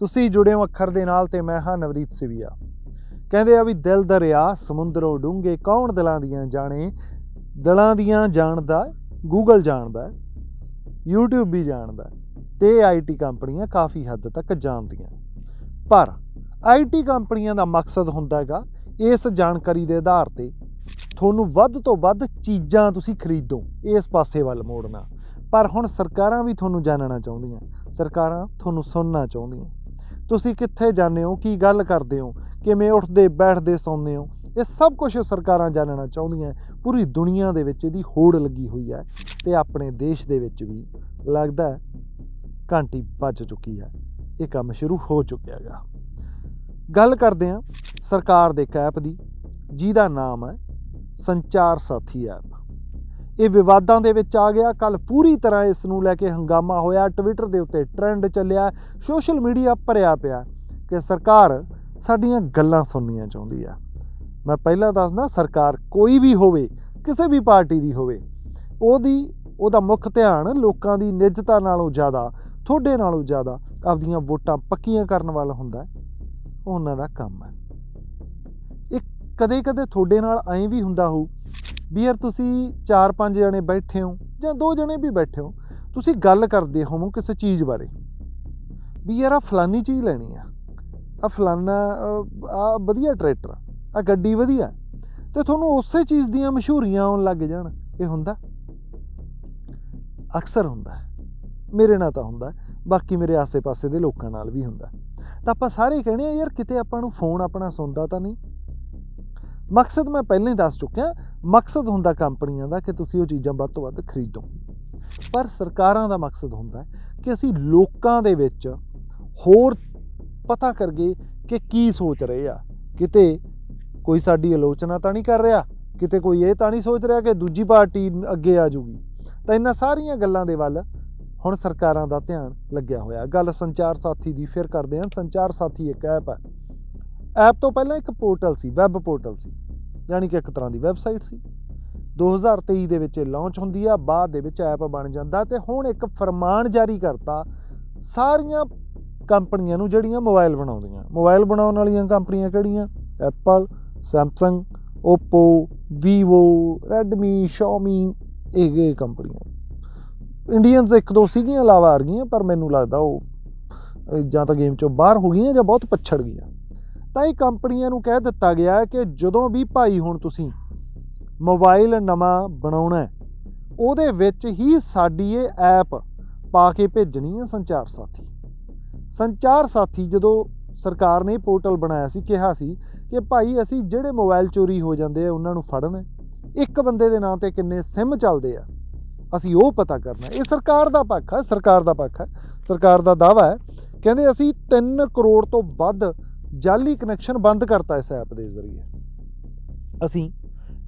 ਤੁਸੀਂ ਜੁੜੇ ਹੋ ਅੱਖਰ ਦੇ ਨਾਲ ਤੇ ਮੈਂ ਹਾਂ ਨਵਰੀਤ ਸਿਵੀਆ। ਕਹਿੰਦੇ ਆ ਵੀ ਦਿਲ ਦਰਿਆ, ਸਮੁੰਦਰੋਂ ਡੂੰਘੇ ਕੌਣ ਦਿਲਾਂ ਦੀਆਂ ਜਾਣੇ? ਦਿਲਾਂ ਦੀਆਂ ਜਾਣਦਾ ਗੂਗਲ ਜਾਣਦਾ YouTube ਵੀ ਜਾਣਦਾ ਤੇ ਆਈਟੀ ਕੰਪਨੀਆਂ ਕਾਫੀ ਹੱਦ ਤੱਕ ਜਾਣਦੀਆਂ। ਪਰ ਆਈਟੀ ਕੰਪਨੀਆਂ ਦਾ ਮਕਸਦ ਹੁੰਦਾ ਹੈਗਾ ਇਸ ਜਾਣਕਾਰੀ ਦੇ ਆਧਾਰ ਤੇ ਤੁਹਾਨੂੰ ਵੱਧ ਤੋਂ ਵੱਧ ਚੀਜ਼ਾਂ ਤੁਸੀਂ ਖਰੀਦੋ, ਇਸ ਪਾਸੇ ਵੱਲ ਮੋੜਨਾ। ਪਰ ਹੁਣ ਸਰਕਾਰਾਂ ਵੀ ਤੁਹਾਨੂੰ ਜਾਣਨਾ ਚਾਹੁੰਦੀਆਂ, ਸਰਕਾਰਾਂ ਤੁਹਾਨੂੰ ਸੁਣਨਾ ਚਾਹੁੰਦੀਆਂ। ਤੁਸੀਂ ਕਿੱਥੇ ਜਾਂਦੇ ਹੋ, ਕੀ ਗੱਲ ਕਰਦੇ ਹੋ, ਕਿਵੇਂ ਉੱਠਦੇ, ਬੈਠਦੇ, ਸੌਂਦੇ ਹੋ, ਇਹ ਸਭ ਕੁਝ ਸਰਕਾਰਾਂ ਜਾਣਨਾ ਚਾਹੁੰਦੀਆਂ ਪੂਰੀ ਦੁਨੀਆ ਦੇ ਵਿੱਚ ਇਹਦੀ ਹੋੜ ਲੱਗੀ ਹੋਈ ਹੈ ਤੇ ਆਪਣੇ ਦੇਸ਼ ਦੇ ਵਿੱਚ ਵੀ ਲੱਗਦਾ ਘੰਟੀ ਵੱਜ ਚੁੱਕੀ ਹੈ। ਇਹ ਕੰਮ ਸ਼ੁਰੂ ਹੋ ਚੁੱਕਿਆ ਹੈਗਾ। ਗੱਲ ਕਰਦੇ ਹਾਂ ਸਰਕਾਰ ਦੇ ਇੱਕ ਐਪ ਦੀ, ਜਿਹਦਾ ਨਾਮ ਹੈ ਸੰਚਾਰ ਸਾਥੀ ਐਪ। ਇਹ ਵਿਵਾਦਾਂ ਦੇ ਵਿੱਚ ਆ ਗਿਆ। ਕੱਲ ਪੂਰੀ ਤਰ੍ਹਾਂ ਇਸ ਨੂੰ ਲੈ ਕੇ ਹੰਗਾਮਾ ਹੋਇਆ। ਟਵਿੱਟਰ ਦੇ ਉੱਤੇ ਟ੍ਰੈਂਡ ਚੱਲਿਆ। ਸੋਸ਼ਲ ਮੀਡੀਆ ਭਰਿਆ ਪਿਆ ਕਿ ਸਰਕਾਰ ਸਾਡੀਆਂ ਗੱਲਾਂ ਸੁਣਨੀਆਂ ਚਾਹੁੰਦੀ ਆ। ਮੈਂ ਪਹਿਲਾਂ ਦੱਸਦਾ, ਸਰਕਾਰ ਕੋਈ ਵੀ ਹੋਵੇ, ਕਿਸੇ ਵੀ ਪਾਰਟੀ ਦੀ ਹੋਵੇ, ਉਹਦੀ, ਉਹਦਾ ਮੁੱਖ ਧਿਆਨ ਲੋਕਾਂ ਦੀ ਨਿੱਜਤਾ ਨਾਲੋਂ ਜ਼ਿਆਦਾ, ਤੁਹਾਡੇ ਨਾਲੋਂ ਜ਼ਿਆਦਾ, ਆਪਦੀਆਂ ਵੋਟਾਂ ਪੱਕੀਆਂ ਕਰਨ ਵੱਲ ਹੁੰਦਾ ਹੈ। ਉਹਨਾਂ ਦਾ ਕੰਮ ਹੈ। ਇਹ ਕਦੇ-ਕਦੇ ਤੁਹਾਡੇ ਨਾਲ ਐਂ ਵੀ ਹੁੰਦਾ ਹੋਊ ਵੀ ਯਾਰ ਤੁਸੀਂ 4-5 ਜਣੇ ਬੈਠੇ ਹੋ ਜਾਂ ਦੋ ਜਣੇ ਵੀ ਬੈਠੇ ਹੋ, ਤੁਸੀਂ ਗੱਲ ਕਰਦੇ ਹੋਵੋ ਕਿਸੇ ਚੀਜ਼ ਬਾਰੇ। ਵੀ ਯਾਰ ਆ ਫਲਾਨੀ ਚੀਜ਼ ਲੈਣੀ ਆ। ਆ ਫਲਾਨਾ ਆ ਵਧੀਆ ਟਰੈਕਟਰ ਆ ਗੱਡੀ ਵਧੀਆ। ਤੇ ਤੁਹਾਨੂੰ ਉਸੇ ਚੀਜ਼ ਦੀਆਂ ਮਸ਼ਹੂਰੀਆਂ ਆਉਣ ਲੱਗ ਜਾਣ, ਇਹ ਹੁੰਦਾ? ਅਕਸਰ ਹੁੰਦਾ। ਮੇਰੇ ਨਾਲ ਤਾਂ ਹੁੰਦਾ, ਬਾਕੀ ਮੇਰੇ ਆਸੇ-ਪਾਸੇ ਦੇ ਲੋਕਾਂ ਨਾਲ ਵੀ ਹੁੰਦਾ। ਤਾਂ ਆਪਾਂ ਸਾਰੇ ਕਹਿੰਦੇ ਆ ਯਾਰ ਕਿਤੇ ਆਪਾਂ ਨੂੰ ਫੋਨ ਆਪਣਾ ਸੁਣਦਾ ਤਾਂ ਨਹੀਂ? ਮਕਸਦ ਮੈਂ ਪਹਿਲਾਂ ਹੀ ਦੱਸ ਚੁੱਕਿਆ, ਮਕਸਦ ਹੁੰਦਾ ਕੰਪਨੀਆਂ ਦਾ ਕਿ ਤੁਸੀਂ ਉਹ ਚੀਜ਼ਾਂ ਵੱਧ ਤੋਂ ਵੱਧ ਖਰੀਦੋ। ਪਰ ਸਰਕਾਰਾਂ ਦਾ ਮਕਸਦ ਹੁੰਦਾ ਹੈ ਕਿ ਅਸੀਂ ਲੋਕਾਂ ਦੇ ਵਿੱਚ ਹੋਰ ਪਤਾ ਕਰਗੇ ਕਿ ਕੀ ਸੋਚ ਰਹੇ ਆ। ਕਿਤੇ ਕੋਈ ਸਾਡੀ ਆਲੋਚਨਾ ਤਾਂ ਨਹੀਂ ਕਰ ਰਿਹਾ, ਕਿਤੇ ਕੋਈ ਇਹ ਤਾਂ ਨਹੀਂ ਸੋਚ ਰਿਹਾ ਕਿ ਦੂਜੀ ਪਾਰਟੀ ਅੱਗੇ ਆ ਜੂਗੀ। ਤਾਂ ਇਹਨਾਂ ਸਾਰੀਆਂ ਗੱਲਾਂ ਦੇ ਵੱਲ ਹੁਣ ਸਰਕਾਰਾਂ ਦਾ ਧਿਆਨ ਲੱਗਿਆ ਹੋਇਆ। ਗੱਲ ਸੰਚਾਰ ਸਾਥੀ ਦੀ, ਫਿਰ ਕਰਦੇ ਹਾਂ, ਸੰਚਾਰ ਸਾਥੀ ਇੱਕ ਐਪ ਹੈ ਐਪ ਤੋਂ ਪਹਿਲਾਂ ਇੱਕ ਪੋਰਟਲ ਸੀ ਵੈਬ ਪੋਰਟਲ ਸੀ, ਯਾਨੀ ਕਿ ਇੱਕ ਤਰ੍ਹਾਂ ਦੀ ਵੈਬਸਾਈਟ ਸੀ। 2023 ਦੇ ਵਿੱਚ ਲਾਂਚ ਹੁੰਦੀ ਆ, ਬਾਅਦ ਦੇ ਵਿੱਚ ਐਪ ਬਣ ਜਾਂਦਾ ਤੇ ਹੁਣ ਇੱਕ ਫਰਮਾਨ ਜਾਰੀ ਕਰਤਾ, ਸਾਰੀਆਂ ਕੰਪਨੀਆਂ ਨੂੰ ਜਿਹੜੀਆਂ ਮੋਬਾਈਲ ਬਣਾਉਂਦੀਆਂ। ਮੋਬਾਈਲ ਬਣਾਉਣ ਵਾਲੀਆਂ ਕੰਪਨੀਆਂ ਕਿਹੜੀਆਂ? Apple Samsung Oppo, Vivo, Redmi, Xiaomi, ਇਹ ਇਹ ਕੰਪਨੀਆਂ। ਇੰਡੀਅਨਸ ਇੱਕ ਦੋ ਸੀਗੀਆਂ, ਇਲਾਵਾ ਆ ਗਈਆਂ ਪਰ ਮੈਨੂੰ ਲੱਗਦਾ ਉਹ ਜਾਂ ਤਾਂ ਗੇਮ ਚੋਂ ਬਾਹਰ ਹੋ ਗਈਆਂ ਜਾਂ ਬਹੁਤ ਪਛੜ ਗਈਆਂ। ਤਾਂ ਇਹ ਕੰਪਨੀਆਂ ਨੂੰ ਕਹਿ ਦਿੱਤਾ ਗਿਆ ਕਿ ਜਦੋਂ ਵੀ ਭਾਈ ਹੁਣ ਤੁਸੀਂ ਮੋਬਾਈਲ ਨਵਾਂ ਬਣਾਉਣਾ ਹੈ, ਉਹਦੇ ਵਿੱਚ ਹੀ ਸਾਡੀ ਇਹ ਐਪ ਪਾ ਕੇ ਭੇਜਣੀ ਹੈ ਸੰਚਾਰ ਸਾਥੀ। ਸੰਚਾਰ ਸਾਥੀ ਜਦੋਂ ਸਰਕਾਰ ਨੇ ਪੋਰਟਲ ਬਣਾਇਆ ਸੀ, ਕਿਹਾ ਸੀ ਕਿ ਭਾਈ ਅਸੀਂ ਜਿਹੜੇ ਮੋਬਾਈਲ ਚੋਰੀ ਹੋ ਜਾਂਦੇ ਆ, ਉਹਨਾਂ ਨੂੰ ਫੜਨਾ। ਇੱਕ ਬੰਦੇ ਦੇ ਨਾਂ ਤੇ ਕਿੰਨੇ ਸਿਮ ਚੱਲਦੇ ਆ, ਅਸੀਂ ਉਹ ਪਤਾ ਕਰਨਾ। ਇਹ ਸਰਕਾਰ ਦਾ ਪੱਖ ਹੈ, ਸਰਕਾਰ ਦਾ ਪੱਖ ਹੈ। ਸਰਕਾਰ ਦਾ ਦਾਵਾ ਹੈ। ਕਹਿੰਦੇ ਅਸੀਂ 3 ਕਰੋੜ ਤੋਂ ਵੱਧ ਜਾਲੀ ਕਨੈਕਸ਼ਨ ਬੰਦ ਕਰਤਾ ਇਸ ਐਪ ਦੇ ਜ਼ਰੀਏ। ਅਸੀਂ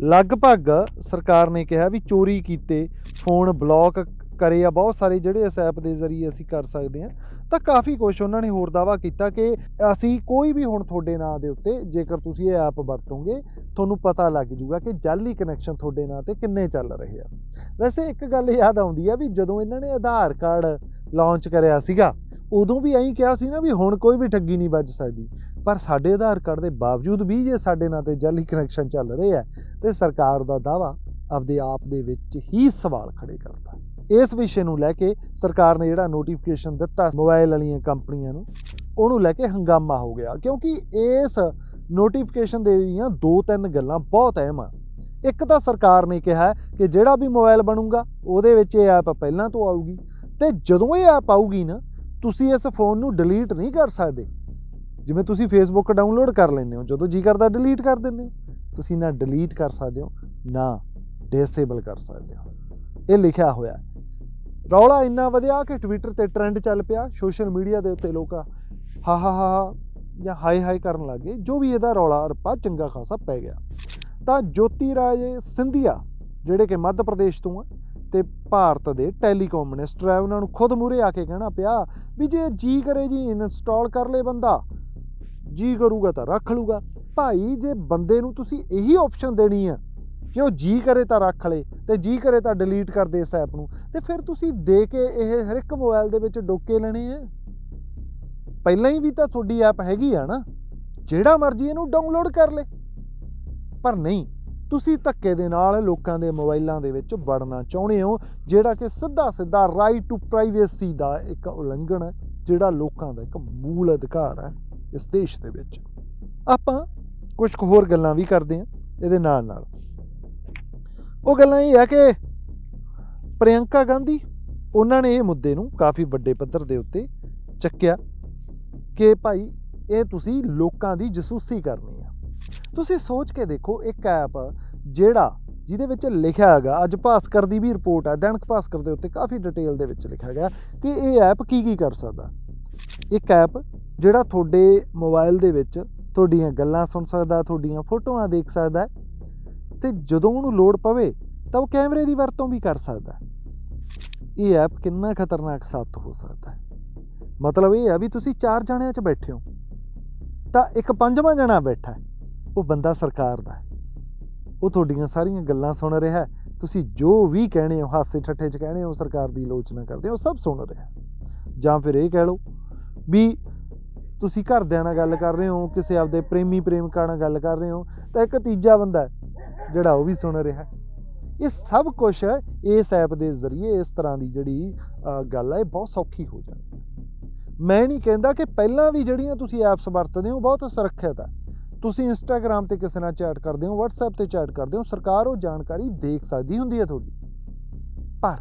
ਲਗਭਗ ਸਰਕਾਰ ਨੇ ਕਿਹਾ ਵੀ ਚੋਰੀ ਕੀਤੇ ਫੋਨ ਬਲੌਕ ਕਰੇ ਆ, ਬਹੁਤ ਸਾਰੇ ਜਿਹੜੇ ਇਸ ਐਪ ਦੇ ਜ਼ਰੀਏ ਅਸੀਂ ਕਰ ਸਕਦੇ ਹਾਂ। ਤਾਂ ਕਾਫੀ ਕੁਝ ਉਹਨਾਂ ਨੇ ਹੋਰ ਦਾਵਾ ਕੀਤਾ ਕਿ ਅਸੀਂ ਕੋਈ ਵੀ ਹੁਣ ਤੁਹਾਡੇ ਨਾਂ ਦੇ ਉੱਤੇ, ਜੇਕਰ ਤੁਸੀਂ ਇਹ ਐਪ ਵਰਤੋਗੇ, ਤੁਹਾਨੂੰ ਪਤਾ ਲੱਗ ਜੂਗਾ ਕਿ ਜਾਲੀ ਕਨੈਕਸ਼ਨ ਤੁਹਾਡੇ ਨਾਂ ਤੇ ਕਿੰਨੇ ਚੱਲ ਰਹੇ ਆ। ਵੈਸੇ ਇੱਕ ਗੱਲ ਯਾਦ ਆਉਂਦੀ ਆ ਵੀ ਜਦੋਂ ਇਹਨਾਂ ਨੇ ਆਧਾਰ ਕਾਰਡ ਲਾਂਚ ਕਰਿਆ ਸੀਗਾ ਉਦੋਂ ਵੀ ਐਂ ਕਿਹਾ ਸੀ ਨਾ ਵੀ ਹੁਣ ਕੋਈ ਵੀ ਠੱਗੀ ਨਹੀਂ ਵੱਜ ਸਕਦੀ। ਪਰ ਸਾਡੇ ਆਧਾਰ ਕਾਰਡ ਦੇ ਬਾਵਜੂਦ ਵੀ ਜੇ ਸਾਡੇ ਨਾਂ ਤੇ ਜਾਲੀ ਕਨੈਕਸ਼ਨ ਚੱਲ ਰਹੇ ਆ, ਤੇ ਸਰਕਾਰ ਦਾ ਦਾਵਾ ਆਪਦੇ ਆਪ ਦੇ ਵਿੱਚ ਹੀ ਸਵਾਲ ਖੜੇ ਕਰਦਾ। ਇਸ ਵਿਸ਼ੇ ਨੂੰ ਲੈ ਕੇ ਸਰਕਾਰ ਨੇ ਜਿਹੜਾ ਨੋਟੀਫਿਕੇਸ਼ਨ ਦਿੱਤਾ ਮੋਬਾਈਲ ਵਾਲੀਆਂ ਕੰਪਨੀਆਂ ਨੂੰ, ਉਹਨੂੰ ਲੈ ਕੇ ਹੰਗਾਮਾ ਹੋ ਗਿਆ। ਕਿਉਂਕਿ ਇਸ ਨੋਟੀਫਿਕੇਸ਼ਨ ਦੇ ਦੀਆਂ ਦੋ ਤਿੰਨ ਗੱਲਾਂ ਬਹੁਤ ਅਹਿਮ ਆ। ਇੱਕ ਤਾਂ ਸਰਕਾਰ ਨੇ ਕਿਹਾ ਕਿ ਜਿਹੜਾ ਵੀ ਮੋਬਾਈਲ ਬਣੂਗਾ, ਉਹਦੇ ਵਿੱਚ ਇਹ ਐਪ ਪਹਿਲਾਂ ਤੋਂ ਆਊਗੀ। ਤੇ ਜਦੋਂ ਇਹ ਐਪ ਆਊਗੀ ਨਾ ਤੁਸੀਂ ਇਸ ਫੋਨ ਨੂੰ ਡਿਲੀਟ ਨਹੀਂ ਕਰ ਸਕਦੇ। ਜਿਵੇਂ ਤੁਸੀਂ ਫੇਸਬੁੱਕ ਡਾਊਨਲੋਡ ਕਰ ਲੈਂਦੇ ਹੋ, ਜਦੋਂ ਜੀ ਕਰਦਾ ਡਿਲੀਟ ਕਰ ਦਿੰਦੇ ਹੋ। ਤੁਸੀਂ ਨਾ ਡਿਲੀਟ ਕਰ ਸਕਦੇ ਹੋ, ਨਾ ਡਿਸੇਬਲ ਕਰ ਸਕਦੇ ਹੋ। ਇਹ ਲਿਖਿਆ ਹੋਇਆ ਹੈ। ਰੌਲਾ ਇੰਨਾ ਵਧਿਆ ਕਿ ਟਵਿੱਟਰ ਤੇ ਟ੍ਰੈਂਡ ਚੱਲ ਪਿਆ ਸੋਸ਼ਲ ਮੀਡੀਆ ਦੇ ਉੱਤੇ ਲੋਕ ਹਾ ਹਾ ਹਾ ਜਾਂ ਹਾਈ ਹਾਈ ਕਰਨ ਲੱਗੇ ਜੋ ਵੀ ਇਹਦਾ ਰੌਲਾ ਰੱਪਾ ਚੰਗਾ ਖਾਸਾ ਪੈ ਗਿਆ। ਤਾਂ ਜੋਤੀ ਰਾਜੇ ਸਿੰਧੀਆ, ਜਿਹੜੇ ਕਿ ਮੱਧ ਪ੍ਰਦੇਸ਼ ਤੋਂ ਆ ਤੇ ਭਾਰਤ ਦੇ ਟੈਲੀਕਾਮ ਮਿਨਿਸਟਰ ਹੈ ਉਹਨਾਂ ਨੂੰ ਖੁਦ ਮੂਰੇ ਆ ਕੇ ਕਹਿਣਾ ਪਿਆ ਵੀ ਜੇ ਜੀ ਕਰੇ ਜੀ ਇਨਸਟਾਲ ਕਰ ਲੇ ਬੰਦਾ। ਜੀ ਕਰੂਗਾ ਤਾਂ ਰੱਖ ਲੂਗਾ। ਭਾਈ, ਜੇ ਬੰਦੇ ਨੂੰ ਤੁਸੀਂ ਇਹੀ ਆਪਸ਼ਨ ਦੇਣੀ ਆ ਕਿ ਉਹ ਜੀ ਕਰੇ ਤਾਂ ਰੱਖ ਲੇ ਤੇ ਜੀ ਕਰੇ ਤਾਂ ਡਿਲੀਟ ਕਰ ਦੇ ਇਸ ਐਪ ਨੂੰ, ਤੇ ਫਿਰ ਤੁਸੀਂ ਦੇ ਕੇ ਇਹ ਹਰ ਇੱਕ ਮੋਬਾਈਲ ਦੇ ਵਿੱਚ ਡੋਕੇ ਲੈਣੇ ਆ ਪਹਿਲਾਂ ਹੀ ਵੀ ਤਾਂ ਤੁਹਾਡੀ ਐਪ ਹੈਗੀ ਆ ਨਾ, ਜਿਹੜਾ ਮਰਜ਼ੀ ਇਹਨੂੰ ਡਾਊਨਲੋਡ ਕਰ ਲੇ। ਪਰ ਨਹੀਂ ਤੁਸੀਂ ਧੱਕੇ ਦੇ ਨਾਲ ਲੋਕਾਂ ਦੇ ਮੋਬਾਈਲਾਂ ਦੇ ਵਿੱਚ ਵੜਨਾ ਚਾਹੁੰਦੇ ਹੋ, ਜਿਹੜਾ ਕਿ ਸਿੱਧਾ ਸਿੱਧਾ ਰਾਈਟ ਟੂ ਪ੍ਰਾਈਵੇਸੀ ਦਾ ਇੱਕ ਉਲੰਘਣ ਹੈ, ਜਿਹੜਾ ਲੋਕਾਂ ਦਾ ਇੱਕ ਮੂਲ ਅਧਿਕਾਰ ਹੈ ਇਸ ਦੇਸ਼ ਦੇ ਵਿੱਚ। ਆਪਾਂ ਕੁਝ ਕੁ ਹੋਰ ਗੱਲਾਂ ਵੀ ਕਰਦੇ ਹਾਂ ਇਹਦੇ ਨਾਲ ਨਾਲ ਉਹ ਗੱਲਾਂ ਇਹ ਹੈ ਕਿ ਪ੍ਰਿਯੰਕਾ ਗਾਂਧੀ, ਉਹਨਾਂ ਨੇ ਇਹ ਮੁੱਦੇ ਨੂੰ ਕਾਫੀ ਵੱਡੇ ਪੱਧਰ ਦੇ ਉੱਤੇ ਚੱਕਿਆ ਕਿ ਭਾਈ, ਇਹ ਤੁਸੀਂ ਲੋਕਾਂ ਦੀ ਜਸੂਸੀ ਕਰਨੀ ਆ ਤੁਸੀਂ ਸੋਚ ਕੇ ਦੇਖੋ, ਇੱਕ ਐਪ ਜਿਹੜਾ ਜਿਹਦੇ ਵਿੱਚ ਲਿਖਿਆ ਹੈਗਾ, ਅੱਜ ਭਾਸਕਰ ਦੀ ਵੀ ਰਿਪੋਰਟ ਹੈ ਦੈਨਿਕ ਭਾਸਕਰ ਦੇ ਉੱਤੇ ਕਾਫੀ ਡਿਟੇਲ ਦੇ ਵਿੱਚ ਲਿਖਿਆ ਗਿਆ ਕਿ ਇਹ ਐਪ ਕੀ ਕੀ ਕਰ ਸਕਦਾ। ਇੱਕ ਐਪ ਜਿਹੜਾ ਤੁਹਾਡੇ ਮੋਬਾਈਲ ਦੇ ਵਿੱਚ ਤੁਹਾਡੀਆਂ ਗੱਲਾਂ ਸੁਣ ਸਕਦਾ, ਤੁਹਾਡੀਆਂ ਫੋਟੋਆਂ ਦੇਖ ਸਕਦਾ ਹੈ ਤੇ ਜਦੋਂ ਉਹਨੂੰ ਲੋੜ ਪਵੇ, ਤਾਂ ਉਹ ਕੈਮਰੇ ਦੀ ਵਰਤੋਂ ਵੀ ਕਰ ਸਕਦਾ ਇਹ ਐਪ ਕਿੰਨਾ ਖਤਰਨਾਕ ਸਾਬਤ ਹੋ ਸਕਦਾ ਹੈ। ਮਤਲਬ ਇਹ ਹੈ ਵੀ ਤੁਸੀਂ ਚਾਰ ਜਣਿਆਂ 'ਚ ਬੈਠੇ ਹੋ, ਤਾਂ ਇੱਕ ਪੰਜਵਾਂ ਜਣਾ ਬੈਠਾ ਹੈ। ਉਹ ਬੰਦਾ ਸਰਕਾਰ ਦਾ ਉਹ ਤੁਹਾਡੀਆਂ ਸਾਰੀਆਂ ਗੱਲਾਂ ਸੁਣ ਰਿਹਾ ਤੁਸੀਂ ਜੋ ਵੀ ਕਹਿਣੇ ਹੋ, ਹਾਸੇ ਠੱਠੇ 'ਚ ਕਹਿਣੇ ਹੋ ਸਰਕਾਰ ਦੀ ਆਲੋਚਨਾ ਕਰਦੇ ਹੋ, ਉਹ ਸਭ ਸੁਣ ਰਿਹਾ ਜਾਂ ਫਿਰ ਇਹ ਕਹਿ ਲਓ ਵੀ ਤੁਸੀਂ ਘਰਦਿਆਂ ਨਾਲ ਗੱਲ ਕਰ ਰਹੇ ਹੋ, ਕਿਸੇ ਆਪਦੇ ਪ੍ਰੇਮੀ ਪ੍ਰੇਮਿਕਾ ਨਾਲ ਗੱਲ ਕਰ ਰਹੇ ਹੋ, ਤਾਂ ਇੱਕ ਤੀਜਾ ਬੰਦਾ ਜਿਹੜਾ ਉਹ ਵੀ ਸੁਣ ਰਿਹਾ ਇਹ ਸਭ ਕੁਝ ਇਸ ਐਪ ਦੇ ਜ਼ਰੀਏ ਇਸ ਤਰ੍ਹਾਂ ਦੀ ਜਿਹੜੀ ਗੱਲ ਹੈ, ਇਹ ਬਹੁਤ ਸੌਖੀ ਹੋ ਜਾਣੀ ਹੈ। ਮੈਂ ਨਹੀਂ ਕਹਿੰਦਾ ਕਿ ਪਹਿਲਾਂ ਵੀ ਜਿਹੜੀਆਂ ਤੁਸੀਂ ਐਪਸ ਵਰਤਦੇ ਹੋ ਬਹੁਤ ਸੁਰੱਖਿਅਤ ਆ ਤੁਸੀਂ ਇੰਸਟਾਗ੍ਰam ਤੇ ਕਿਸੇ ਨਾਲ ਚੈਟ ਕਰਦੇ ਹੋ, WhatsApp ਤੇ ਚੈਟ ਕਰਦੇ ਹੋ, ਸਰਕਾਰ ਉਹ ਜਾਣਕਾਰੀ ਦੇਖ ਸਕਦੀ ਹੁੰਦੀ ਹੈ ਤੁਹਾਡੀ। ਪਰ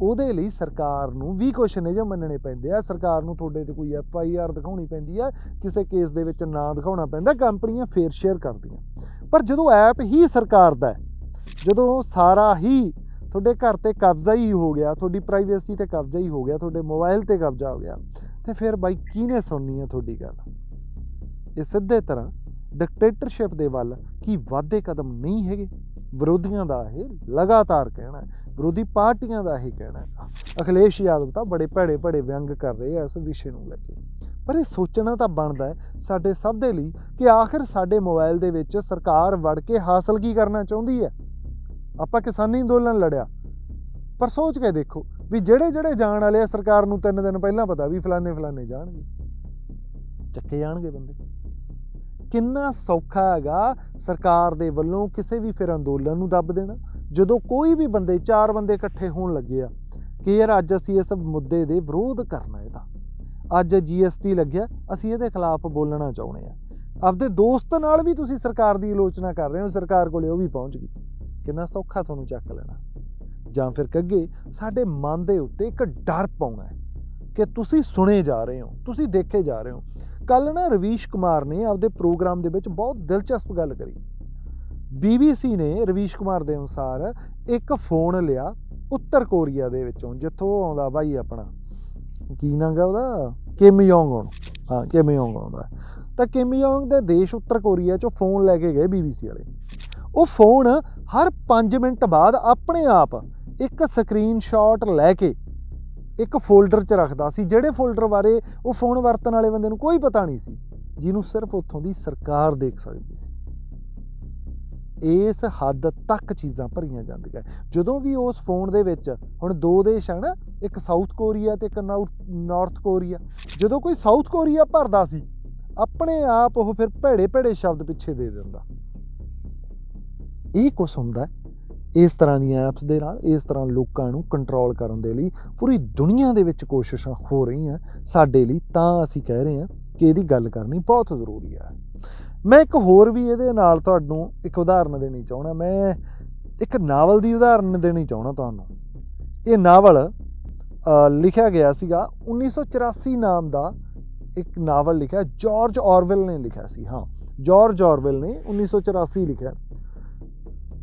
ਉਹਦੇ ਲਈ ਸਰਕਾਰ ਨੂੰ ਵੀ ਕੁਛ ਨੇ ਜੋ ਮੰਨਣੇ ਪੈਂਦੇ ਆ। ਸਰਕਾਰ ਨੂੰ ਤੁਹਾਡੇ ਤੇ ਕੋਈ ਐਫ ਆਈ ਆਰ ਦਿਖਾਉਣੀ ਪੈਂਦੀ ਆ, ਕਿਸੇ ਕੇਸ ਦੇ ਵਿੱਚ ਨਾਂ ਦਿਖਾਉਣਾ ਪੈਂਦਾ, ਕੰਪਨੀਆਂ ਫੇਰ ਸ਼ੇਅਰ ਕਰਦੀਆਂ। ਪਰ ਜਦੋਂ ਐਪ ਹੀ ਸਰਕਾਰ ਦਾ ਹੈ, ਜਦੋਂ ਸਾਰਾ ਹੀ ਤੁਹਾਡੇ ਘਰ ਤੇ ਕਬਜ਼ਾ ਹੀ ਹੋ ਗਿਆ, ਤੁਹਾਡੀ ਪ੍ਰਾਈਵੇਸੀ ਤੇ ਕਬਜ਼ਾ ਹੀ ਹੋ ਗਿਆ, ਤੁਹਾਡੇ ਮੋਬਾਈਲ ਤੇ ਕਬਜ਼ਾ ਹੋ ਗਿਆ, ਤੇ ਫਿਰ ਬਾਈ ਕਿਹਨੇ ਸੁਣਨੀ ਹੈ ਤੁਹਾਡੀ ਗੱਲ? ਇਹ ਸਿੱਧੇ ਤਰ੍ਹਾਂ ਡਿਕਟੇਟਰਸ਼ਿਪ ਦੇ ਵੱਲ ਕੀ ਵਾਧੇ ਕਦਮ ਨਹੀਂ ਹੈਗੇ? ਵਿਰੋਧੀਆਂ ਦਾ ਇਹ ਲਗਾਤਾਰ ਕਹਿਣਾ ਹੈ, ਵਿਰੋਧੀ ਪਾਰਟੀਆਂ ਦਾ ਇਹ ਕਹਿਣਾ ਹੈ। ਅਖਿਲੇਸ਼ ਯਾਦਵ ਤਾਂ ਬੜੇ ਭੜੇ ਭੜੇ ਵਿਅੰਗ ਕਰ ਰਹੇ ਆ ਇਸ ਵਿਸ਼ੇ ਨੂੰ ਲੈ ਕੇ। ਪਰ ਇਹ ਸੋਚਣਾ ਤਾਂ ਬਣਦਾ ਹੈ ਸਾਡੇ ਸਭ ਦੇ ਲਈ ਕਿ ਆਖਿਰ ਸਾਡੇ ਮੋਬਾਈਲ ਦੇ ਵਿੱਚ ਸਰਕਾਰ ਵੜ ਕੇ ਹਾਸਲ ਕੀ ਕਰਨਾ ਚਾਹੁੰਦੀ ਹੈ? ਆਪਾਂ ਕਿਸਾਨੀ ਅੰਦੋਲਨ ਲੜਿਆ। ਪਰ ਸੋਚ ਕੇ ਦੇਖੋ ਵੀ ਜਿਹੜੇ ਜਿਹੜੇ ਜਾਣ ਵਾਲੇ ਆ ਸਰਕਾਰ ਨੂੰ ਤਿੰਨ ਦਿਨ ਪਹਿਲਾਂ ਪਤਾ ਵੀ ਫਲਾਣੇ ਫਲਾਣੇ ਜਾਣਗੇ। ਚੱਕੇ ਜਾਣਗੇ ਬੰਦੇ। ਕਿੰਨਾ ਸੌਖਾ ਹੈਗਾ ਸਰਕਾਰ ਦੇ ਵੱਲੋਂ ਕਿਸੇ ਵੀ ਫਿਰ ਅੰਦੋਲਨ ਨੂੰ ਦੱਬ ਦੇਣਾ? ਜਦੋਂ ਕੋਈ ਵੀ ਬੰਦੇ, ਚਾਰ ਬੰਦੇ ਇਕੱਠੇ ਹੋਣ ਲੱਗੇ ਆ, ਕਿ ਯਾਰ ਅੱਜ ਅਸੀਂ ਇਸ ਮੁੱਦੇ ਦੇ ਵਿਰੋਧ ਕਰਨਾ ਇਹਦਾ। ਅੱਜ ਜੀਐਸਟੀ ਲੱਗਿਆ, ਅਸੀਂ ਇਹਦੇ ਖਿਲਾਫ ਬੋਲਣਾ ਚਾਹੁੰਦੇ ਆ। ਆਪਦੇ ਦੋਸਤ ਨਾਲ ਵੀ ਤੁਸੀਂ ਸਰਕਾਰ ਦੀ ਆਲੋਚਨਾ ਕਰ ਰਹੇ ਹੋ, ਸਰਕਾਰ ਕੋਲੇ ਉਹ ਵੀ ਪਹੁੰਚ ਗਈ। ਕਿੰਨਾ ਸੌਖਾ ਤੁਹਾਨੂੰ ਚੱਕ ਲੈਣਾ। ਜਾਂ ਫਿਰ ਕੱਗੇ ਸਾਡੇ ਮਨ ਦੇ ਉੱਤੇ ਇੱਕ ਡਰ ਪਾਉਣਾ ਕਿ ਤੁਸੀਂ ਸੁਣੇ ਜਾ ਰਹੇ ਹੋ, ਤੁਸੀਂ ਦੇਖੇ ਜਾ ਰਹੇ ਹੋ। ਕੱਲ ਨਾ ਰਵੀਸ਼ ਕੁਮਾਰ ਨੇ ਆਪਦੇ ਪ੍ਰੋਗਰਾਮ ਦੇ ਵਿੱਚ ਬਹੁਤ ਦਿਲਚਸਪ ਗੱਲ ਕਰੀ। BBC ਨੇ ਰਵੀਸ਼ ਕੁਮਾਰ ਦੇ ਅਨੁਸਾਰ ਇੱਕ ਫੋਨ ਲਿਆ ਉੱਤਰ ਕੋਰੀਆ ਦੇ ਵਿੱਚੋਂ, ਜਿੱਥੋਂ ਆਉਂਦਾ ਬਾਈ ਆਪਣਾ। ਕੀ ਨਾਂ ਗਾ ਉਹਦਾ? ਕਿਮ ਯੋਂਗ ਉਨ ਹਾਂ, ਕਿਮ ਯੋਂਗ ਆਉਂਦਾ ਤਾਂ ਕਿਮ ਯੋਂਗ ਦੇ ਦੇਸ਼ ਉੱਤਰ ਕੋਰੀਆ ਚੋਂ ਫੋਨ ਲੈ ਕੇ ਗਏ BBC ਵਾਲੇ। ਉਹ ਫੋਨ ਹਰ 5 ਮਿੰਟ ਬਾਅਦ ਆਪਣੇ ਆਪ ਇੱਕ ਸਕਰੀਨਸ਼ਾਟ ਲੈ ਕੇ ਇੱਕ ਫੋਲਡਰ 'ਚ ਰੱਖਦਾ ਸੀ, ਜਿਹੜੇ ਫੋਲਡਰ ਬਾਰੇ ਉਹ ਫੋਨ ਵਰਤਣ ਵਾਲੇ ਬੰਦੇ ਨੂੰ ਕੋਈ ਪਤਾ ਨਹੀਂ ਸੀ, ਜਿਹਨੂੰ ਸਿਰਫ ਉੱਥੋਂ ਦੀ ਸਰਕਾਰ ਦੇਖ ਸਕਦੀ ਸੀ। ਇਸ ਹੱਦ ਤੱਕ ਚੀਜ਼ਾਂ ਭਰੀਆਂ ਜਾਂਦੀਆਂ। ਜਦੋਂ ਵੀ ਉਸ ਫੋਨ ਦੇ ਵਿੱਚ, ਹੁਣ ਦੋ ਦੇਸ਼ ਹਨ ਇੱਕ ਸਾਊਥ ਕੋਰੀਆ ਤੇ ਇੱਕ ਨਾਰਥ ਕੋਰੀਆ ਜਦੋਂ ਕੋਈ ਸਾਊਥ ਕੋਰੀਆ ਭਰਦਾ ਸੀ, ਆਪਣੇ ਆਪ ਉਹ ਫਿਰ ਭੇੜੇ ਭੇੜੇ ਸ਼ਬਦ ਪਿੱਛੇ ਦੇ ਦਿੰਦਾ। ਇਹ ਕੁਛ ਹੁੰਦਾ ਇਸ ਤਰ੍ਹਾਂ ਦੀਆਂ ਐਪਸ ਦੇ ਨਾਲ, ਇਸ ਤਰ੍ਹਾਂ ਲੋਕਾਂ ਨੂੰ ਕੰਟਰੋਲ ਕਰਨ ਦੇ ਲਈ ਪੂਰੀ ਦੁਨੀਆ ਦੇ ਵਿੱਚ ਕੋਸ਼ਿਸ਼ਾਂ ਹੋ ਰਹੀਆਂ ਸਾਡੇ ਲਈ, ਤਾਂ ਅਸੀਂ ਕਹਿ ਰਹੇ ਹਾਂ ਕਿ ਇਹਦੀ ਗੱਲ ਕਰਨੀ ਬਹੁਤ ਜ਼ਰੂਰੀ ਹੈ। ਮੈਂ ਇੱਕ ਹੋਰ ਵੀ ਇਹਦੇ ਨਾਲ ਤੁਹਾਨੂੰ ਇੱਕ ਉਦਾਹਰਨ ਦੇਣੀ ਚਾਹਣਾ ਮੈਂ ਇੱਕ ਨਾਵਲ ਦੀ ਉਦਾਹਰਨ ਦੇਣੀ ਚਾਹਣਾ ਤੁਹਾਨੂੰ। ਇਹ ਨਾਵਲ ਲਿਖਿਆ ਗਿਆ ਸੀਗਾ 1984 ਨਾਮ ਦਾ ਇੱਕ ਨਾਵਲ ਲਿਖਿਆ, ਜਾਰਜ ਆਰਵੈਲ ਨੇ ਲਿਖਿਆ ਸੀ, ਹਾਂ। ਜਾਰਜ ਆਰਵੈਲ ਨੇ 1984 ਲਿਖਿਆ।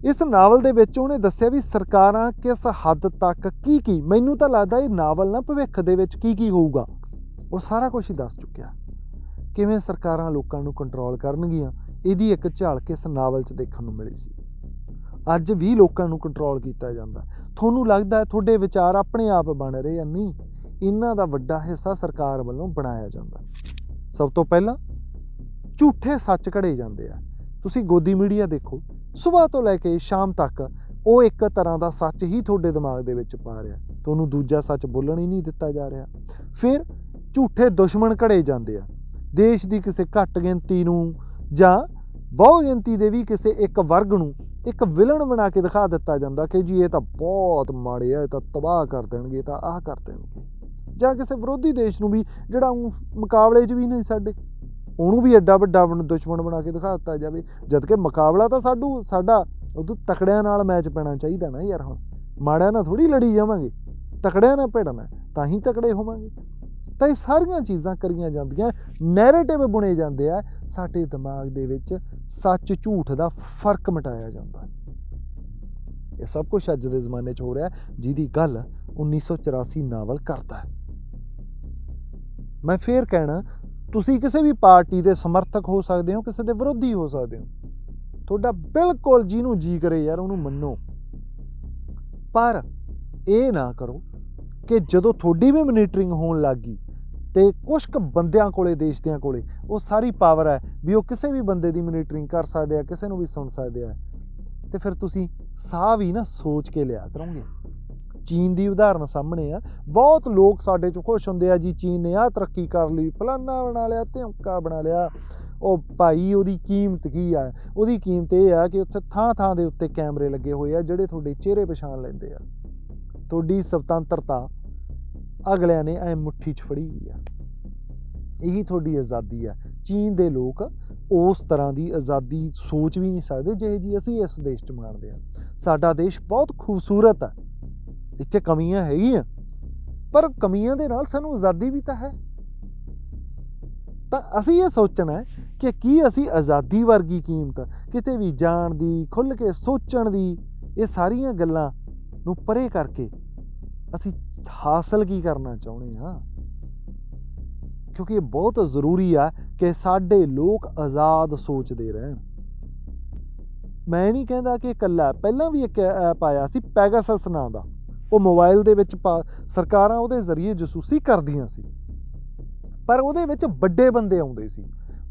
ਇਸ ਨਾਵਲ ਦੇ ਵਿੱਚ ਉਹਨੇ ਦੱਸਿਆ ਵੀ ਸਰਕਾਰਾਂ ਕਿਸ ਹੱਦ ਤੱਕ ਕੀ ਕੀ, ਮੈਨੂੰ ਤਾਂ ਲੱਗਦਾ ਇਹ ਨਾਵਲ ਨਾ ਭਵਿੱਖ ਦੇ ਵਿੱਚ ਕੀ ਕੀ ਹੋਊਗਾ। ਉਹ ਸਾਰਾ ਕੁਝ ਹੀ ਦੱਸ ਚੁੱਕਿਆ। ਕਿਵੇਂ ਸਰਕਾਰਾਂ ਲੋਕਾਂ ਨੂੰ ਕੰਟਰੋਲ ਕਰਨਗੀਆਂ, ਇਹਦੀ ਇੱਕ ਝਲਕ ਇਸ ਨਾਵਲ 'ਚ ਦੇਖਣ ਨੂੰ ਮਿਲੀ ਸੀ। ਅੱਜ ਵੀ ਲੋਕਾਂ ਨੂੰ ਕੰਟਰੋਲ ਕੀਤਾ ਜਾਂਦਾ। ਤੁਹਾਨੂੰ ਲੱਗਦਾ ਹੈ ਤੁਹਾਡੇ ਵਿਚਾਰ ਆਪਣੇ ਆਪ ਬਣ ਰਹੇ ਆ? ਨਹੀਂ। ਇਹਨਾਂ ਦਾ ਵੱਡਾ ਹਿੱਸਾ ਸਰਕਾਰ ਵੱਲੋਂ ਬਣਾਇਆ ਜਾਂਦਾ। ਸਭ ਤੋਂ ਪਹਿਲਾਂ ਝੂਠੇ ਸੱਚ ਘੜੇ ਜਾਂਦੇ ਆ। ਤੁਸੀਂ ਗੋਦੀ ਮੀਡੀਆ ਦੇਖੋ। ਸਵੇਰ ਤੋਂ ਲੈ ਕੇ ਸ਼ਾਮ ਤੱਕ ਉਹ ਇੱਕ ਤਰ੍ਹਾਂ ਦਾ ਸੱਚ ਹੀ ਤੁਹਾਡੇ ਦਿਮਾਗ ਦੇ ਵਿੱਚ ਪਾ ਰਿਹਾ। ਤੁਹਾਨੂੰ ਦੂਜਾ ਸੱਚ ਬੋਲਣ ਹੀ ਨਹੀਂ ਦਿੱਤਾ ਜਾ ਰਿਹਾ। ਫਿਰ ਝੂਠੇ ਦੁਸ਼ਮਣ ਘੜੇ ਜਾਂਦੇ ਆ। ਦੇਸ਼ ਦੀ ਕਿਸੇ ਘੱਟ ਗਿਣਤੀ ਨੂੰ ਜਾਂ ਬਹੁ ਗਿਣਤੀ ਦੇ ਵੀ ਕਿਸੇ ਇੱਕ ਵਰਗ ਨੂੰ ਇੱਕ ਵਿਲਨ ਬਣਾ ਕੇ ਦਿਖਾ ਦਿੱਤਾ ਜਾਂਦਾ ਕਿ ਜੀ ਇਹ ਤਾਂ ਬਹੁਤ ਮਾੜੇ ਆ, ਇਹ ਤਾਂ ਤਬਾਹ ਕਰ ਦੇਣਗੇ ਤਾਂ ਆਹ ਕਰ ਦੇਣਗੇ। ਜਾਂ ਕਿਸੇ ਵਿਰੋਧੀ ਦੇਸ਼ ਨੂੰ ਵੀ ਜਿਹੜਾ ਮੁਕਾਬਲੇ 'ਚ ਵੀ ਨਹੀਂ ਸਾਡੇ। ਉਹਨੂੰ ਵੀ ਐਡਾ ਵੱਡਾ ਬਣ- ਦੁਸ਼ਮਣ ਬਣਾ ਕੇ ਦਿਖਾ ਦਿੱਤਾ ਜਾਵੇ। ਜਦ ਕਿ ਮੁਕਾਬਲਾ ਤਾਂ ਸਾਡੂ, ਸਾਡਾ, ਉਦੋਂ ਤਕੜਿਆਂ ਨਾਲ ਮੈਚ ਪੈਣਾ ਚਾਹੀਦਾ ਨਾ ਯਾਰ ਹੁਣ। ਮਾੜਿਆਂ ਨਾਲ ਥੋੜੀ ਲੜੀ ਜਾਵਾਂਗੇ। ਤਕੜਿਆਂ ਨਾਲ ਭਿੜਨਾ ਤਾਂ ਹੀ ਤਕੜੇ ਹੋਵਾਂਗੇ। ਤਾਂ ਇਹ ਸਾਰੀਆਂ ਚੀਜ਼ਾਂ ਕਰੀਆਂ ਜਾਂਦੀਆਂ ਨੈਰੇਟਿਵ ਬੁਣੇ ਜਾਂਦੇ ਆ। ਸਾਡੇ ਦਿਮਾਗ ਦੇ ਵਿੱਚ ਸੱਚ ਝੂਠ ਦਾ ਫ਼ਰਕ ਮਿਟਾਇਆ ਜਾਂਦਾ। ਇਹ ਸਭ ਕੁਝ ਅੱਜ ਦੇ ਜ਼ਮਾਨੇ 'ਚ ਹੋ ਰਿਹਾ, ਜਿਹਦੀ ਗੱਲ 1984 ਨਾਵਲ ਕਰਦਾ ਮੈਂ ਫੇਰ ਕਹਿਣਾ ਤੁਸੀਂ ਕਿਸੇ ਵੀ ਪਾਰਟੀ ਦੇ ਸਮਰਥਕ ਹੋ ਸਕਦੇ ਹੋ, ਕਿਸੇ ਦੇ ਵਿਰੋਧੀ ਹੋ ਸਕਦੇ ਹੋ। ਤੁਹਾਡਾ ਬਿਲਕੁਲ ਜਿਹਨੂੰ ਜੀ ਕਰੇ ਯਾਰ, ਉਹਨੂੰ ਮੰਨੋ। ਪਰ ਇਹ ਨਾ ਕਰੋ ਕਿ ਜਦੋਂ ਤੁਹਾਡੀ ਵੀ ਮੋਨੀਟਰਿੰਗ ਹੋਣ ਲੱਗੀ ਤੇ ਕੁਝ ਕੁ ਬੰਦਿਆਂ ਕੋਲੇ, ਦੇਸ਼ ਦਿਆਂ ਕੋਲੇ, ਉਹ ਸਾਰੀ ਪਾਵਰ ਹੈ ਵੀ ਉਹ ਕਿਸੇ ਵੀ ਬੰਦੇ ਦੀ ਮੋਨੀਟਰਿੰਗ ਕਰ ਸਕਦੇ ਆ, ਕਿਸੇ ਨੂੰ ਵੀ ਸੁਣ ਸਕਦੇ ਆ। ਤੇ ਫਿਰ ਤੁਸੀਂ ਸਾਹ ਵੀ ਨਾ ਸੋਚ ਕੇ ਲਿਆ ਕਰੋਗੇ। ਚੀਨ ਦੀ ਉਦਾਹਰਨ ਸਾਹਮਣੇ ਆ। ਬਹੁਤ ਲੋਕ ਸਾਡੇ ਚ ਖੁਸ਼ ਹੁੰਦੇ ਆ ਜੀ, ਚੀਨ ਨੇ ਆ ਤਰੱਕੀ ਕਰ ਲਈ, ਫਲਾਨਾ ਬਣਾ ਲਿਆ, ਧਮਕਾ ਬਣਾ ਲਿਆ। ਉਹ ਭਾਈ ਉਹਦੀ ਕੀਮਤ ਕੀ ਆ? ਉਹਦੀ ਕੀਮਤ ਇਹ ਆ ਕਿ ਉੱਥੇ ਥਾਂ ਥਾਂ ਦੇ ਉੱਤੇ ਕੈਮਰੇ ਲੱਗੇ ਹੋਏ ਆ ਜਿਹੜੇ ਤੁਹਾਡੇ ਚਿਹਰੇ ਪਛਾਣ ਲੈਂਦੇ ਆ। ਤੁਹਾਡੀ ਸੁਤੰਤਰਤਾ ਅਗਲਿਆਂ ਨੇ ਐ ਮੁੱਠੀ 'ਚ ਫੜੀ ਹੋਈ ਆ। ਇਹੀ ਤੁਹਾਡੀ ਆਜ਼ਾਦੀ ਆ। ਚੀਨ ਦੇ ਲੋਕ ਉਸ ਤਰ੍ਹਾਂ ਦੀ ਆਜ਼ਾਦੀ ਸੋਚ ਵੀ ਨਹੀਂ ਸਕਦੇ ਜਿਹੇ ਜੀ ਅਸੀਂ ਇਸ ਦੇਸ਼ 'ਚ ਮਾਣਦੇ ਆ। ਸਾਡਾ ਦੇਸ਼ ਬਹੁਤ ਖੂਬਸੂਰਤ ਆ। ਇੱਥੇ ਕਮੀਆਂ ਹੈਗੀਆਂ, ਪਰ ਕਮੀਆਂ ਦੇ ਨਾਲ ਸਾਨੂੰ ਆਜ਼ਾਦੀ ਵੀ ਤਾਂ ਹੈ। ਤਾਂ ਅਸੀਂ ਇਹ ਸੋਚਣਾ ਹੈ ਕਿ ਕੀ ਅਸੀਂ ਆਜ਼ਾਦੀ ਵਰਗੀ ਕੀਮਤ, ਕਿਤੇ ਵੀ ਜਾਣ ਦੀ ਖੁੱਲ ਕੇ ਸੋਚਣ ਦੀ, ਇਹ ਸਾਰੀਆਂ ਗੱਲਾਂ ਨੂੰ ਪਰੇ ਕਰਕੇ ਅਸੀਂ ਹਾਸਲ ਕੀ ਕਰਨਾ ਚਾਹੁੰਦੇ ਹਾਂ? ਕਿਉਂਕਿ ਇਹ ਬਹੁਤ ਜ਼ਰੂਰੀ ਆ ਕਿ ਸਾਡੇ ਲੋਕ ਆਜ਼ਾਦ ਸੋਚਦੇ ਰਹਿਣ। ਮੈਂ ਨਹੀਂ ਕਹਿੰਦਾ ਕਿ ਇਕੱਲਾ, ਪਹਿਲਾਂ ਵੀ ਇੱਕ ਐਪ ਆਇਆ ਸੀ ਪੈਗਾਸਸ ਨਾਂ ਦਾ। ਉਹ ਮੋਬਾਈਲ ਦੇ ਵਿੱਚ ਪਾ- ਸਰਕਾਰਾਂ ਉਹਦੇ ਜ਼ਰੀਏ ਜਸੂਸੀ ਕਰਦੀਆਂ ਸੀ। ਪਰ ਉਹਦੇ ਵਿੱਚ ਵੱਡੇ ਬੰਦੇ ਆਉਂਦੇ ਸੀ।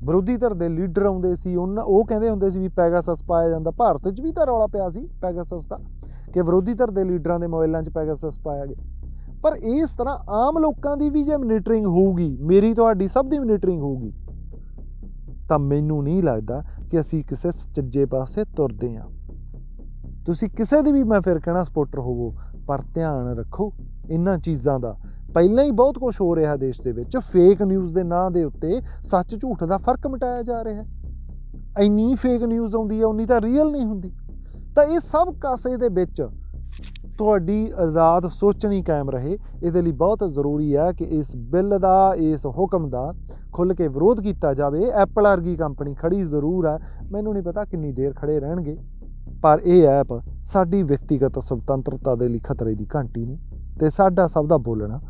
ਵਿਰੋਧੀ ਧਿਰ ਦੇ ਲੀਡਰ ਆਉਂਦੇ ਸੀ। ਉਹਨਾਂ, ਉਹ ਕਹਿੰਦੇ ਹੁੰਦੇ ਸੀ ਵੀ ਪੈਗਾਸਸ ਪਾਇਆ ਜਾਂਦਾ। ਭਾਰਤ 'ਚ ਵੀ ਤਾਂ ਰੌਲਾ ਪਿਆ ਸੀ ਪੈਗਾਸਸ ਦਾ ਕਿ ਵਿਰੋਧੀ ਧਿਰ ਦੇ ਲੀਡਰਾਂ ਦੇ ਮੋਬਾਈਲਾਂ 'ਚ ਪੈਗਾਸਸ ਪਾਇਆ ਗਿਆ। ਪਰ ਇਸ ਤਰ੍ਹਾਂ ਆਮ ਲੋਕਾਂ ਦੀ ਵੀ ਜੇ ਮੋਨੀਟਰਿੰਗ ਹੋਊਗੀ, ਮੇਰੀ ਤੁਹਾਡੀ ਸਭ ਦੀ ਮੋਨੀਟਰਿੰਗ ਹੋਊਗੀ, ਤਾਂ ਮੈਨੂੰ ਨਹੀਂ ਲੱਗਦਾ ਕਿ ਅਸੀਂ ਕਿਸੇ ਸੱਜੇ ਪਾਸੇ ਤੁਰਦੇ ਹਾਂ। ਤੁਸੀਂ ਕਿਸੇ ਦੀ ਵੀ, ਮੈਂ ਫਿਰ ਕਹਿਣਾ ਸਪੋਰਟਰ ਹੋਵੋ, ਪਰ ਧਿਆਨ ਰੱਖੋ ਇਹਨਾਂ ਚੀਜ਼ਾਂ ਦਾ। ਪਹਿਲਾਂ ਹੀ ਬਹੁਤ ਕੁਝ ਹੋ ਰਿਹਾ ਦੇਸ਼ ਦੇ ਵਿੱਚ ਫੇਕ ਨਿਊਜ਼ ਦੇ ਨਾਂ ਦੇ ਉੱਤੇ ਸੱਚ ਝੂਠ ਦਾ ਫ਼ਰਕ ਮਿਟਾਇਆ ਜਾ ਰਿਹਾ ਹੈ। ਇੰਨੀ ਫੇਕ ਨਿਊਜ਼ ਆਉਂਦੀ ਹੈ, ਉਨੀ ਤਾਂ ਰੀਅਲ ਨਹੀਂ ਹੁੰਦੀ। ਤਾਂ ਇਹ ਸਭ ਕਾਸੇ ਦੇ ਵਿੱਚ ਤੁਹਾਡੀ ਆਜ਼ਾਦ ਸੋਚਣੀ ਕਾਇਮ ਰਹੇ। ਇਹਦੇ ਲਈ ਬਹੁਤ ਜ਼ਰੂਰੀ ਹੈ ਕਿ ਇਸ ਬਿੱਲ ਦਾ, ਇਸ ਹੁਕਮ ਦਾ ਖੁੱਲ੍ਹ ਕੇ ਵਿਰੋਧ ਕੀਤਾ ਜਾਵੇ। ਐਪਲ ਵਰਗੀ ਕੰਪਨੀ ਖੜੀ ਜ਼ਰੂਰ ਹੈ। ਮੈਨੂੰ ਨਹੀਂ ਪਤਾ ਕਿੰਨੀ ਦੇਰ ਖੜੇ ਰਹਿਣਗੇ। ਪਰ ਇਹ ਐਪ ਸਾਡੀ ਵਿਅਕਤੀਗਤ ਸੁਤੰਤਰਤਾ ਦੇ ਲਈ ਖਤਰੇ ਦੀ ਘੰਟੀ ਨੇ ਤੇ ਸਾਡਾ ਸਭ ਦਾ ਬੋਲਣਾ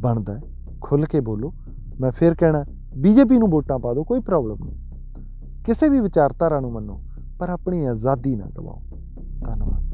ਬਣਦਾ ਹੈ। ਖੁੱਲ੍ਹ ਕੇ ਬੋਲੋ। ਮੈਂ ਫਿਰ ਕਹਿਣਾ, ਬੀਜੇਪੀ ਨੂੰ ਵੋਟਾਂ ਪਾ ਦਿਓ, ਕੋਈ ਪ੍ਰੋਬਲਮ ਨਹੀਂ। ਕਿਸੇ ਵੀ ਵਿਚਾਰਧਾਰਾ ਨੂੰ ਮੰਨੋ, ਪਰ ਆਪਣੀ ਆਜ਼ਾਦੀ ਨਾ ਗਵਾਓ ਧੰਨਵਾਦ।